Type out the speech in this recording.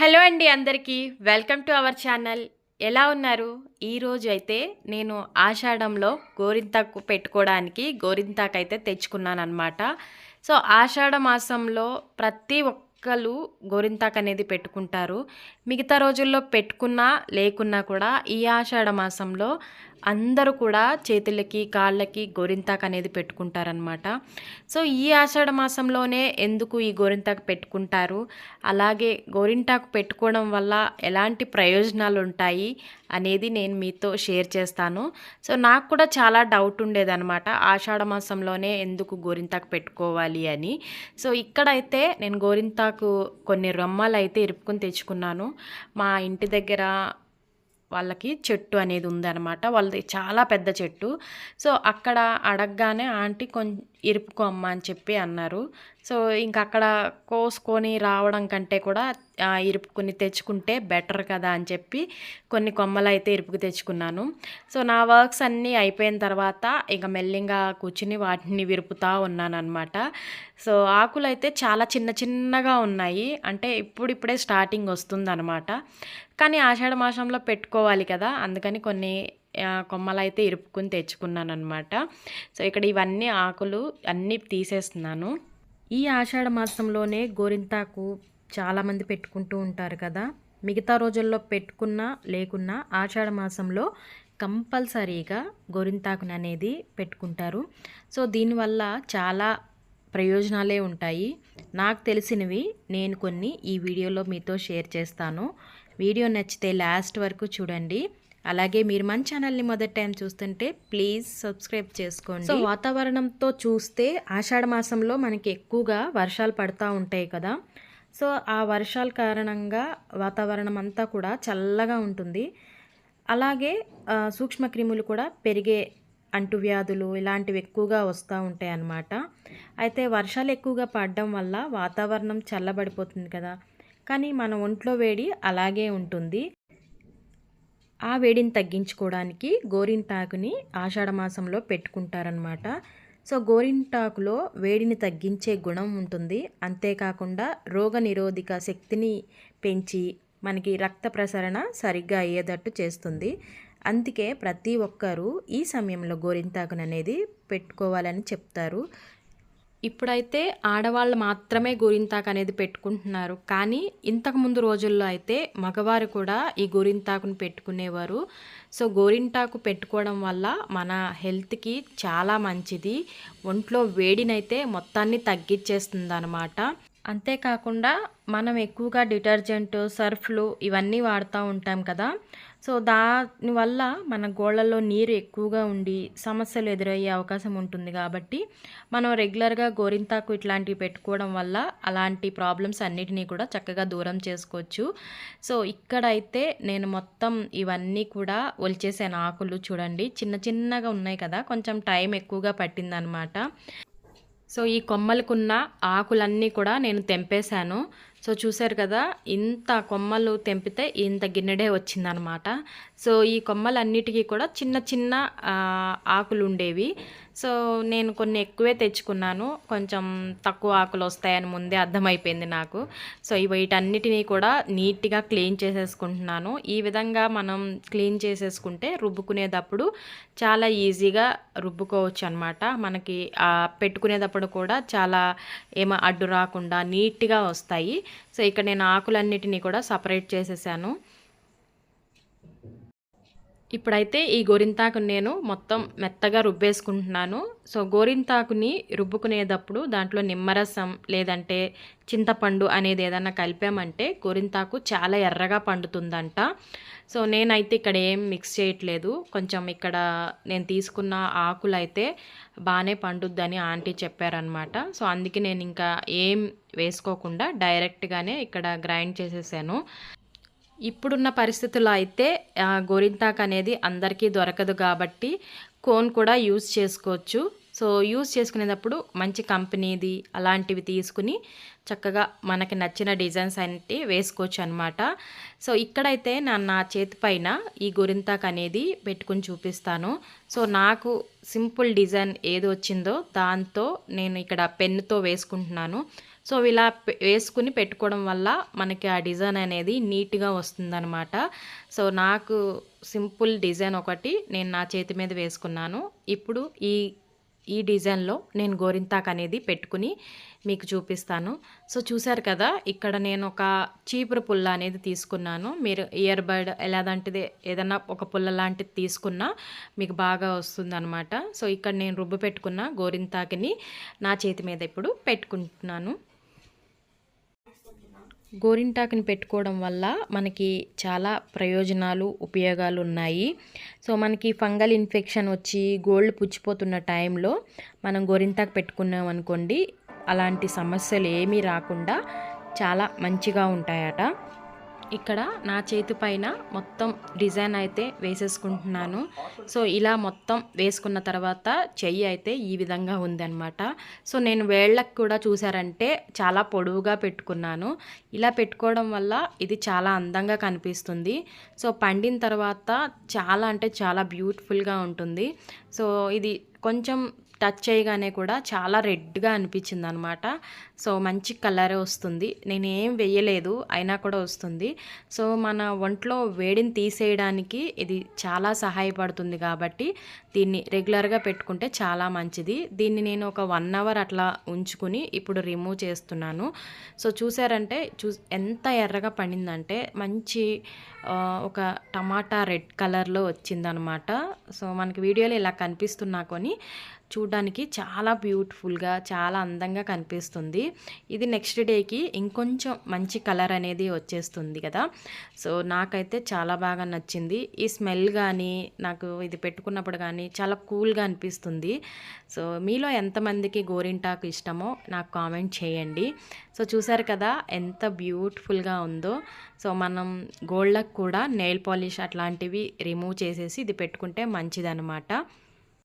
Hello అండి అందరికీ. Welcome to our channel. ఎలా ఉన్నారు? ఈరోజు అయితే నేను ఆషాఢంలో గోరింతాకు పెట్టుకోవడానికి గోరింతాకు అయితే తెచ్చుకున్నాను అనమాట సో ఆషాఢ మాసంలో ప్రతి ఒక్కరు గోరింతాకు అనేది పెట్టుకుంటారు. మిగతా రోజుల్లో పెట్టుకున్నా లేకున్నా కూడా ఈ ఆషాఢ మాసంలో అందరూ కూడా చేతులకి కాళ్ళకి గోరింతాకు అనేది పెట్టుకుంటారనమాట సో ఈ ఆషాఢ మాసంలోనే ఎందుకు ఈ గోరింతాకు పెట్టుకుంటారు? అలాగే గోరింటాకు పెట్టుకోవడం వల్ల ఎలాంటి ప్రయోజనాలు ఉంటాయి అనేది నేను మీతో షేర్ చేస్తాను. సో నాకు కూడా చాలా డౌట్ ఉండేదనమాట ఆషాఢ మాసంలోనే ఎందుకు గోరింతాకు పెట్టుకోవాలి అని. సో ఇక్కడైతే నేను గోరింతాకు కొన్ని రొమ్మలు అయితే ఇరుపుకొని తెచ్చుకున్నాను. మా ఇంటి దగ్గర వాళ్ళకి చెట్టు అనేది ఉందన్నమాట. వాళ్ళది చాలా పెద్ద చెట్టు. సో అక్కడ అడగగానే ఆంటీ కొంచెం ఇరుపుకో అమ్మ అని చెప్పి అన్నారు. సో ఇంకా అక్కడ కోసుకొని రావడం కంటే కూడా ఇరుపుకుని ఇరుపుకొని తెచ్చుకుంటే బెటర్ కదా అని చెప్పి కొన్ని కొమ్మలు అయితే ఇరుపుకు తెచ్చుకున్నాను. సో నా వర్క్స్ అన్నీ అయిపోయిన తర్వాత ఇక మెల్లింగా కూర్చుని వాటిని విరుపుతా ఉన్నానమాట సో ఆకులు అయితే చాలా చిన్న చిన్నగా ఉన్నాయి. అంటే ఇప్పుడిప్పుడే స్టార్టింగ్ వస్తుందన్నమాట. కానీ ఆషాఢ మాసంలో పెట్టుకోవాలి కదా అందుకని కొన్ని కొమ్మలు అయితే ఇరుపుకుని తెచ్చుకున్నాను అనమాట సో ఇక్కడ ఇవన్నీ ఆకులు అన్నీ తీసేస్తున్నాను. ఈ ఆషాఢ మాసంలోనే గోరింతాకు చాలామంది పెట్టుకుంటూ ఉంటారు కదా. మిగతా రోజుల్లో పెట్టుకున్నా లేకున్నా ఆషాఢ మాసంలో కంపల్సరీగా గోరింతాకుని అనేది పెట్టుకుంటారు. సో దీనివల్ల చాలా ప్రయోజనాలే ఉంటాయి. నాకు తెలిసినవి నేను కొన్ని ఈ వీడియోలో మీతో షేర్ చేస్తాను. వీడియో నచ్చితే లాస్ట్ వరకు చూడండి. అలాగే మీరు మన ఛానల్ని మొదటి టైం చూస్తుంటే ప్లీజ్ సబ్స్క్రైబ్ చేసుకోండి. సో వాతావరణంతో చూస్తే ఆషాఢ మాసంలో మనకి ఎక్కువగా వర్షాలు పడతా ఉంటాయి కదా. సో ఆ వర్షాల కారణంగా వాతావరణం అంతా కూడా చల్లగా ఉంటుంది. అలాగే సూక్ష్మక్రిములు కూడా పెరిగే అంటువ్యాధులు ఇలాంటివి ఎక్కువగా వస్తూ ఉంటాయి అన్నమాట. అయితే వర్షాలు ఎక్కువగా పడడం వల్ల వాతావరణం చల్లబడిపోతుంది కదా. కానీ మన ఒంట్లో వేడి అలాగే ఉంటుంది. ఆ వేడిని తగ్గించుకోవడానికి గోరింటాకుని ఆషాఢ మాసంలో పెట్టుకుంటారనమాట సో గోరింటాకులో వేడిని తగ్గించే గుణం ఉంటుంది. అంతేకాకుండా రోగ నిరోధక శక్తిని పెంచి మనకి రక్త ప్రసరణ సరిగ్గా అయ్యేటట్టు చేస్తుంది. అందుకే ప్రతి ఒక్కరూ ఈ సమయంలో గోరింటాకును అనేది పెట్టుకోవాలని చెప్తారు. ఇప్పుడైతే ఆడవాళ్ళు మాత్రమే గోరింతాకు అనేది పెట్టుకుంటున్నారు. కానీ ఇంతకుముందు రోజుల్లో అయితే మగవారు కూడా ఈ గోరింతాకును పెట్టుకునేవారు. సో గోరింటాకు పెట్టుకోవడం వల్ల మన హెల్త్కి చాలా మంచిది. ఒంట్లో వేడినైతే మొత్తాన్ని తగ్గించేస్తుంది అనమాట అంతేకాకుండా మనం ఎక్కువగా డిటర్జెంట్ సర్ఫ్లు ఇవన్నీ వాడుతూ ఉంటాం కదా. సో దానివల్ల మన గోళ్ళల్లో నీరు ఎక్కువగా ఉండి సమస్యలు ఎదురయ్యే అవకాశం ఉంటుంది కాబట్టి మనం రెగ్యులర్గా గోరింతాకు ఇట్లాంటివి పెట్టుకోవడం వల్ల అలాంటి ప్రాబ్లమ్స్ అన్నిటినీ కూడా చక్కగా దూరం చేసుకోవచ్చు. సో ఇక్కడైతే నేను మొత్తం ఇవన్నీ కూడా ఒలిచేసాను ఆకులు చూడండి. చిన్న చిన్నగా ఉన్నాయి కదా కొంచెం టైం ఎక్కువగా పట్టిందనమాట. సో ఈ కొమ్మలకున్న ఆకులన్నీ కూడా నేను తెంపేశాను. సో చూశారు కదా ఇంత కొమ్మలు తెంపితే ఇంత గిన్నెడే వచ్చిందనమాట. సో ఈ కొమ్మలన్నిటికీ కూడా చిన్న చిన్న ఆకులు ఉండేవి సో నేను కొన్ని ఎక్కువే తెచ్చుకున్నాను. కొంచెం తక్కువ ఆకులు వస్తాయని ముందే అర్థమైపోయింది నాకు. సో వీటన్నిటినీ కూడా నీట్గా క్లీన్ చేసేసుకుంటున్నాను. ఈ విధంగా మనం క్లీన్ చేసేసుకుంటే రుబ్బుకునేటప్పుడు చాలా ఈజీగా రుబ్బుకోవచ్చు అనమాట మనకి పెట్టుకునేటప్పుడు కూడా చాలా ఏమో అడ్డు రాకుండా నీట్గా వస్తాయి. సో ఇక్కడ నేను ఆకులన్నిటినీ కూడా సపరేట్ చేసేసాను. ఇప్పుడైతే ఈ గోరింతాకుని నేను మొత్తం మెత్తగా రుబ్బేసుకుంటున్నాను. సో గోరింతాకుని రుబ్బుకునేటప్పుడు దాంట్లో నిమ్మరసం లేదంటే చింతపండు అనేది ఏదన్నా కలిపామంటే గోరింతాకు చాలా ఎర్రగా పండుతుందంట. సో నేనైతే ఇక్కడ ఏం మిక్స్ చేయట్లేదు. కొంచెం ఇక్కడ నేను తీసుకున్న ఆకులు అయితే బాగానే పండుద్దని ఆంటీ చెప్పారనమాట సో అందుకే నేను ఇంకా ఏం వేసుకోకుండా డైరెక్ట్గానే ఇక్కడ గ్రైండ్ చేసేసాను. ఇప్పుడున్న పరిస్థితుల్లో అయితే గోరింతాక్ అనేది అందరికీ దొరకదు కాబట్టి కోన్ కూడా యూజ్ చేసుకోవచ్చు. సో యూజ్ చేసుకునేటప్పుడు మంచి కంపెనీది అలాంటివి తీసుకుని చక్కగా మనకి నచ్చిన డిజైన్స్ అంటే వేసుకోవచ్చు అనమాట సో ఇక్కడైతే నా నా చేతి పైన ఈ గొరింతాక్ అనేది పెట్టుకుని చూపిస్తాను. సో నాకు సింపుల్ డిజైన్ ఏది వచ్చిందో దాంతో నేను ఇక్కడ పెన్నుతో వేసుకుంటున్నాను. సో ఇలా పె- వేసుకుని పెట్టుకోవడం వల్ల మనకి ఆ డిజైన్ అనేది నీట్గా వస్తుందనమాట సో నాకు సింపుల్ డిజైన్ ఒకటి నేను నా చేతి మీద వేసుకున్నాను. ఇప్పుడు ఈ ఈ డిజైన్లో నేను గోరింతాక్ అనేది పెట్టుకుని మీకు చూపిస్తాను. సో చూశారు కదా ఇక్కడ నేను ఒక చీపురు పుల్ల అనేది తీసుకున్నాను. మీరు ఇయర్ బడ్ ఎలాంటిది ఏదన్నా ఒక పుల్ల లాంటిది తీసుకున్నా మీకు బాగా వస్తుందన్నమాట. సో ఇక్కడ నేను రుబ్బు పెట్టుకున్న గోరింతాకిని నా చేతి మీద ఇప్పుడు పెట్టుకుంటున్నాను. గోరింటాకుని పెట్టుకోవడం వల్ల మనకి చాలా ప్రయోజనాలు ఉపయోగాలు ఉన్నాయి. సో మనకి ఫంగల్ ఇన్ఫెక్షన్ వచ్చి గోల్డ్ పుచ్చిపోతున్న టైంలో మనం గోరింటాకు పెట్టుకున్నాం అనుకోండి అలాంటి సమస్యలు ఏమీ రాకుండా చాలా మంచిగా ఉంటాయట. ఇక్కడ నా చేతి పైన మొత్తం డిజైన్ అయితే వేసేసుకుంటున్నాను. సో ఇలా మొత్తం వేసుకున్న తర్వాత చెయ్యి అయితే ఈ విధంగా ఉందన్నమాట. సో నేను వేళ్ళకు కూడా చూసారంటే చాలా పొడవుగా పెట్టుకున్నాను. ఇలా పెట్టుకోవడం వల్ల ఇది చాలా అందంగా కనిపిస్తుంది. సో పండిన తర్వాత చాలా అంటే చాలా బ్యూటిఫుల్గా ఉంటుంది. సో ఇది కొంచెం టచ్ చేయగానే కూడా చాలా రెడ్గా అనిపించింది అనమాట సో మంచి కలర్ వస్తుంది. నేను ఏం వేయలేదు అయినా కూడా వస్తుంది. సో మన ఒంట్లో వేడిని తీసేయడానికి ఇది చాలా సహాయపడుతుంది కాబట్టి దీన్ని రెగ్యులర్గా పెట్టుకుంటే చాలా మంచిది. దీన్ని నేను ఒక వన్ అవర్ అట్లా ఉంచుకుని ఇప్పుడు రిమూవ్ చేస్తున్నాను. సో చూసారంటే చూ ఎంత ఎర్రగా పండిందంటే మంచి ఒక టమాటా రెడ్ కలర్లో వచ్చిందనమాట. సో మనకి వీడియోలో ఇలా కనిపిస్తున్నా కొని చూడడానికి చాలా బ్యూటిఫుల్గా చాలా అందంగా కనిపిస్తుంది. ఇది నెక్స్ట్ డేకి ఇంకొంచెం మంచి కలర్ అనేది వచ్చేస్తుంది కదా. సో నాకైతే చాలా బాగా నచ్చింది. ఈ స్మెల్ కానీ నాకు ఇది పెట్టుకున్నప్పుడు కానీ చాలా కూల్గా అనిపిస్తుంది. సో మీలో ఎంతమందికి గోరింటాకు ఇష్టమో నాకు కామెంట్ చేయండి. సో చూసారు కదా ఎంత బ్యూటిఫుల్గా ఉందో. సో మనం గోల్డ్లకు కూడా నెయిల్ పాలిష్ అట్లాంటివి రిమూవ్ చేసేసి ఇది పెట్టుకుంటే మంచిదనమాట